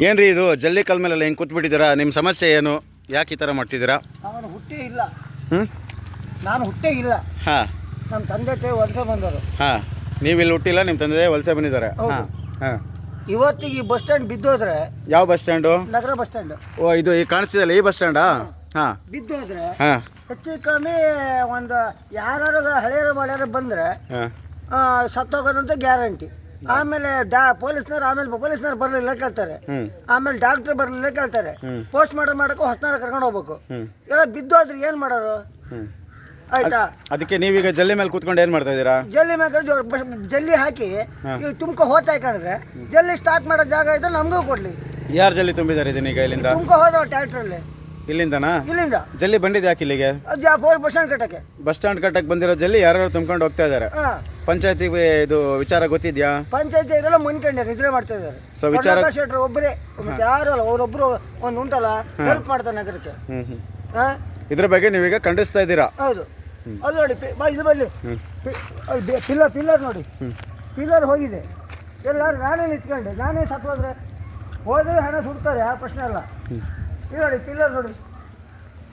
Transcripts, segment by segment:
ಏನ್ರಿ ಇದು? ಜಲ್ಲಿ ಕಲ್ ಮೇಲೆಲ್ಲ ಹೆಂಗೆ ಕೂತ್ಬಿಟ್ಟಿದ್ದೀರಾ? ನಿಮ್ಮ ಸಮಸ್ಯೆ ಏನು? ಯಾಕೆ ಈ ಥರ ಮಾಡ್ತಿದ್ದೀರಾ? ಅವನು ಹುಟ್ಟೇ ಇಲ್ಲ. ಹ್ಞೂ ನಾನು ಹುಟ್ಟೇ ಇಲ್ಲ. ಹಾಂ. ನಮ್ಮ ತಂದೆ ತಾಯಿ ವರ್ಷ ಬಂದರು ಹಾಂ. ನೀವು ಇಲ್ಲಿ ಹುಟ್ಟಿಲ್ಲ ನಿಮ್ಮ ತಂದೆ ವಲಸೆ ಬಂದಿದ್ದಾರೆ. ಹಾಂ. ಹಾಂ. ಇವತ್ತಿಗೆ ಈ ಬಸ್ ಸ್ಟ್ಯಾಂಡ್ ಬಿದ್ದೋದ್ರೆ ಯಾವ ಬಸ್ ಸ್ಟ್ಯಾಂಡು? ನಗರ ಬಸ್ ಸ್ಟ್ಯಾಂಡ್. ಓ ಇದು ಈ ಕಾಣಿಸ್ತಿದಲ್ಲ ಈ ಬಸ್ ಸ್ಟ್ಯಾಂಡಾ? ಹಾಂ. ಬಿದ್ದೋದ್ರೆ ಹಾಂ. ಹೆಚ್ಚು ಕಮ್ಮಿ ಒಂದು ಯಾರು ಹಳೆಯರು ಮಾಡ್ಯಾರ ಬಂದರೆ ಹಾಂ. ಸತ್ತೋಗೋದಂತ ಗ್ಯಾರಂಟಿ. ಆಮೇಲೆ ಡಾ ಪೊಲೀಸ್ನವ್ರು ಆಮೇಲೆ ಪೊಲೀಸ್ನವ್ರು ಬರಲಿಲ್ಲ ಕೇಳ್ತಾರೆ ಆಮೇಲೆ ಡಾಕ್ಟರ್ ಬರಲಿಲ್ಲ ಕೇಳ್ತಾರೆ. ಪೋಸ್ಟ್ ಮಾರ್ಟಮ್ ಮಾಡಕ್ಕೂ ಹೊಸನಾರ ಕರ್ಕೊಂಡು ಹೋಗ್ಬೇಕು. ಎಲ್ಲ ಬಿದ್ದೋದ್ರೆ ಏನ್ ಮಾಡೋದು? ಹ್ಞೂ ಆಯ್ತಾ? ಅದಕ್ಕೆ ನೀವೀಗ ಜಲ್ಲಿ ಮೇಲೆ ಕೂತ್ಕೊಂಡು ಏನ್ ಮಾಡ್ತಾ ಇದ್ದೀರಾ? ಜಲ್ಲಿ ಮೇಲೆ ಜಲ್ಲಿ ಹಾಕಿ ಈಗ ತುಮಕ ಹೋತಾ ಕಾಣಿದ್ರೆ ಜಲ್ಲಿ ಸ್ಟಾರ್ಟ್ ಮಾಡೋ ಜಾಗ ಇದ್ರೆ ನಮಗೂ ಕೊಡ್ಲಿ. ಯಾರು ಜಲ್ಲಿ ತುಂಬಿದ್ದಾರೆ ಇದನ್ನೀಗ ಇಲ್ಲಿಂದ? ತುಮಕ ಹೋದ ಟ್ರ್ಯಾಕ್ಟ್ರಲ್ಲಿ ಇಲ್ಲಿಂದನಾ? ಇಲ್ಲಿಂದ. ಜಲ್ಲಿ ಬಂದಿದೆ ಯಾಕೆ ಇಲ್ಲಿಗೆ ಬಸ್ ಸ್ಟಾಂಡ್ ಕಟ್ಟಕ್ಕೆ. ಬಸ್ ಸ್ಟಾಂಡ್ ಕಟ್ಟಕ್ಕೆ ಬಂದಿರೋ ಜಲ್ಲಿ ಯಾರು ತುಂಬ್ಕೊಂಡು ಹೋಗ್ತಾ ಇದ್ದಾರೆ? ಹಾಂ ಪಂಚಾಯತಿಗೆ ಇದು ವಿಚಾರ ಗೊತ್ತಿದ್ಯಾ? ಪಂಚಾಯತಿ ಇದೆಲ್ಲ ಮುನ್ಕೊಂಡ್ಯಾರ ನಿದ್ರೆ ಮಾಡ್ತಾ ಇದ್ದಾರೆ. ಸೊ ವಿಚಾರ- ಶೆಟ್ರು ಒಬ್ಬರೇ ಮತ್ತೆ ಯಾರು ಅಲ್ಲ ಅವರೊಬ್ರು ಒಂದು ಉಂಟಲ್ಲ ಹೆಲ್ಪ್ ಮಾಡ್ತಾರೆ ನಗರಕ್ಕೆ. ಹಾಂ? ಇದ್ರ ಬಗ್ಗೆ ನೀವೀಗ ಖಂಡಿಸ್ತಾ ಇದ್ದೀರಾ? ಹೌದು. ಅಲ್ಲಿ ನೋಡಿ ಪಿ- ಬಾ ಇಲ್ಲಿ ಬಲ್ಲಿ. ಪಿಲ್ಲರ್ ಪಿಲ್ಲರ್ ನೋಡಿ. ಪಿಲ್ಲರ್ ಹೋಗಿದೆ. ಎಲ್ಲರೂ ನಾನೇ ನಿಂತ್ಕೊಂಡೆ. ನಾನೇ ಸತ್ತೋದ್ರೆ ಹೋದ್ರೆ ಹಣ ಸುಡ್ತಾರೆ ಯಾವ ಪ್ರಶ್ನೆ ಅಲ್ಲ. ಇಲ್ಲ ನೋಡಿ ಪಿಲ್ಲರ್ ನೋಡಿ.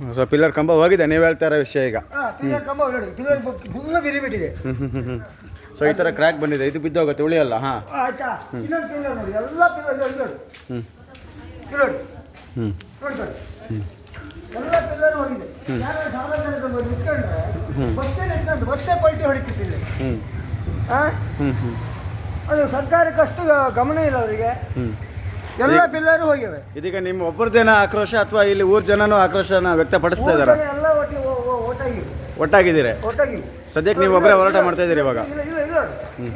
ಸೊ ಪಿಲ್ಲರ್ ಕಂಬ ಹೋಗಿದೆ ನೀವು ಹೇಳ್ತಾ ಇರೋ ವಿಷಯ ಈಗ. ಪಿಲ್ಲರ್ ಕಂಬ ಪಿಲ್ಲರ್ ಫುಲ್ ಬಿರಿಬಿಟ್ಟಿದೆ ಸೊ ಈ ಥರ ಕ್ರ್ಯಾಕ್ ಬಂದಿದೆ ಇದು ಬಿದ್ದೋಗುತ್ತೆ ಉಳಿಯಲ್ಲ ಹಾಂ. ಆಯ್ತಾ? ಇನ್ನೊಂದು ಪಿಲ್ಲರ್ ನೋಡಿ ಎಲ್ಲ ಪಿಲ್ಲರ್ ನೋಡಿ ನೋಡಿ. ಹ್ಞೂ ನೋಡಿ. ಹ್ಞೂ ನೋಡಿ ನೋಡಿ ಎಲ್ಲ ಪಿಲ್ಲರ್ ಹೋಗಿದೆ. ಯಾರು ಸಾರ್ವಜನಿಕರು ಬಂದು ನಿಂತ್ಕೊಂಡ್ರೆ ಬಸ್ಸೇ ನಿಂತ್ಕೊಂಡು ಬಸ್ಸೇ ಪಲ್ಟಿ ಹೊಡಿತಿದ್ದಿಲ್ಲ. ಹ್ಞೂ ಹಾಂ ಹ್ಞೂ ಹ್ಞೂ ಅದು ಸರ್ಕಾರಕ್ಕೆ ಅಷ್ಟು ಗಮನ ಇಲ್ಲ ಅವರಿಗೆ. ಎಲ್ಲ ಪಿಲ್ಲರು ಹೋಗಿವೆ. ಇದೀಗ ನಿಮ್ಮ ಒಬ್ಬರದೇನ ಆಕ್ರೋಶ ಅಥವಾ ಇಲ್ಲಿ ಊರ್ ಜನನೂ ಆಕ್ರೋಶನ ವ್ಯಕ್ತಪಡಿಸ್ತಾ ಇದ್ದಾರೆ ಎಲ್ಲ ಒಟ್ಟಿಗೆ ಒಟ್ಟಾಗಿದ್ದೀರಿ? ಸದ್ಯಕ್ಕೆ ನೀವು ಒಬ್ಬರೇ ಹೋರಾಟ ಮಾಡ್ತಾ ಇದ್ದೀರಿ ಇವಾಗ? ಇಲ್ಲ ಇಲ್ಲ ಇಲ್ಲ.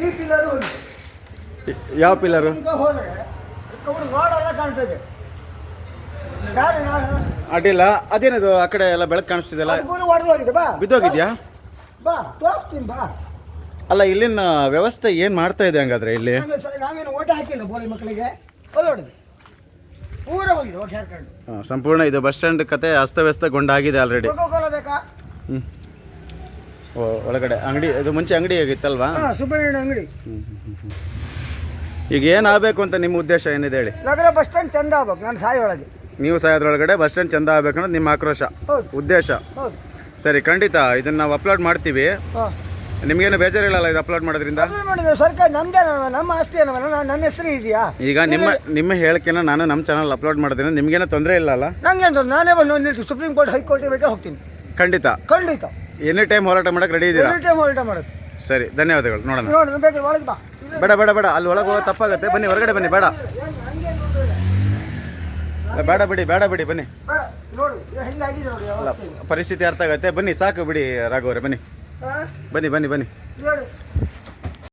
ಈ ಪಿಲ್ಲರು ಹೋಗಿದೆ ಯಾವ ಪಿಲ್ಲರು? ಈಗ ಹೋದ್ರೆ ಯಾರು ನಾನು ಅಡ್ಡಿಲ್ಲ. ಅದೇನದು ಆ ಕಡೆ ಎಲ್ಲ ಬೆಳಕು ಕಾಣಿಸ್ತಿದೆಲ್ಲ ಅದು ಪೂರ ಒಡೆದು ಹೋಗಿದೆ ಬಾ. ಬಿದ್ದೋಗಿದ್ಯಾ? ಬಾ ತೋರಿಸ್ತೀನಿ ಬಾ. ಅಲ್ಲ ಇಲ್ಲಿನ ವ್ಯವಸ್ಥೆ ಏನು ಮಾಡ್ತಾ ಇದೆ ಹಂಗಾದ್ರೆ ಇಲ್ಲಿ? ನಾವೇನು ಓಟ ಹಾಕಿಲ್ಲ ಬೋಳಿ ಮಕ್ಕಳಿಗೆ? ಹೋಗಿದೆ ಸಂಪೂರ್ಣ ಇದು ಬಸ್ ಸ್ಟ್ಯಾಂಡ್ ಕತೆ ಅಸ್ತವ್ಯಸ್ತಗೊಂಡಾಗಿದೆ ಆಲ್ರೆಡಿ ಕೋಕೋಕೋಲ ಬೇಕಾ? ಹ್ಞೂ ಓ ಒಳಗಡೆ ಅಂಗಡಿ ಇದು ಮುಂಚೆ ಅಂಗಡಿ ಆಗಿತ್ತಲ್ವಾ ಹಾಂ ಸುಬ್ರಹ್ಮಣ್ಯ ಅಂಗಡಿ. ಈಗ ಏನಾಗಬೇಕು ಅಂತ ನಿಮ್ಮ ಉದ್ದೇಶ ಏನಿದೆ ಹೇಳಿ? ನಗರ ಬಸ್ ಸ್ಟ್ಯಾಂಡ್ ಚಂದ ಆಗ್ಬೇಕು ನಾನು ಸಾಯಿ ಒಳಗೆ. ನೀವು ಸಾಯೋದ್ರೊಳಗಡೆ ಬಸ್ ಸ್ಟ್ಯಾಂಡ್ ಚಂದ ಆಗ್ಬೇಕು ಅನ್ನೋದು ನಿಮ್ಮ ಆಕ್ರೋಶ. ಹೌದು. ಉದ್ದೇಶ. ಹೌದು. ಸರಿ ಖಂಡಿತ ಇದನ್ನು ನಾವು ಅಪ್ಲೋಡ್ ಮಾಡ್ತೀವಿ. ಹಾಂ. ನಿಮಗೇನು ಬೇಜಾರಿಲ್ಲಲ್ಲ ಇದು ಅಪ್ಲೋಡ್ ಮಾಡೋದ್ರಿಂದ? ಮಾಡಿದ್ರು ಸರ್ಕಾರ ನಮ್ದೇ ನಮ್ಮ ಆಸ್ತಿ ಏನವಲ್ಲ ನಾನು ನನ್ನ ಹೆಸರು ಇದೆಯಾ? ಈಗ ನಿಮ್ಮ ನಿಮ್ಮ ಹೇಳಿಕೆನ ನಾನು ನಮ್ಮ ಚಾನಲ್ ಅಪ್ಲೋಡ್ ಮಾಡೋದ್ರಿಂದ ನಿಮ್ಗೇನು ತೊಂದರೆ ಇಲ್ಲಲ್ಲ? ನಂಗೆ ಅಂತ ನಾನೇ ಬಂದು ಸುಪ್ರೀಂ ಕೋರ್ಟ್ ಹೈಕೋರ್ಟ್ ಬೇಕಾ ಹೋಗ್ತೀನಿ. ಖಂಡಿತ. ಖಂಡಿತ. ಎನಿ ಟೈಮ್ ಹೋರಾಟ ಮಾಡಕ್ಕೆ ರೆಡಿ ಇದ್ದೀರಾ ಎನಿ ಟೈಮ್ ಹೋರಾಟ ಮಾಡೋದು. ಸರಿ ಧನ್ಯವಾದಗಳು ನೋಡೋಣ. ನೋಡಿ ಬೇಕಾದ್ರೆ ಒಳಗೆ ಬಾ. ಬೇಡ ಬೇಡ ಬೇಡ ಅಲ್ಲಿ ಒಳಗೆ ಹೋಗೋದು ತಪ್ಪಾಗುತ್ತೆ. ಬನ್ನಿ ಹೊರಗಡೆ ಬನ್ನಿ ಬೇಡ. ಬೇಡ ಬಿಡಿ ಬೇಡ ಬಿಡಿ ಬನ್ನಿ. ಅಲ್ಲ ಪರಿಸ್ಥಿತಿ ಅರ್ಥ ಆಗುತ್ತೆ. ಬನ್ನಿ ಸಾಕು ಬಿಡಿ ರಾಘವರೇ ಬನ್ನಿ? ಬನ್ನಿ ಬನ್ನಿ ಬನ್ನಿ.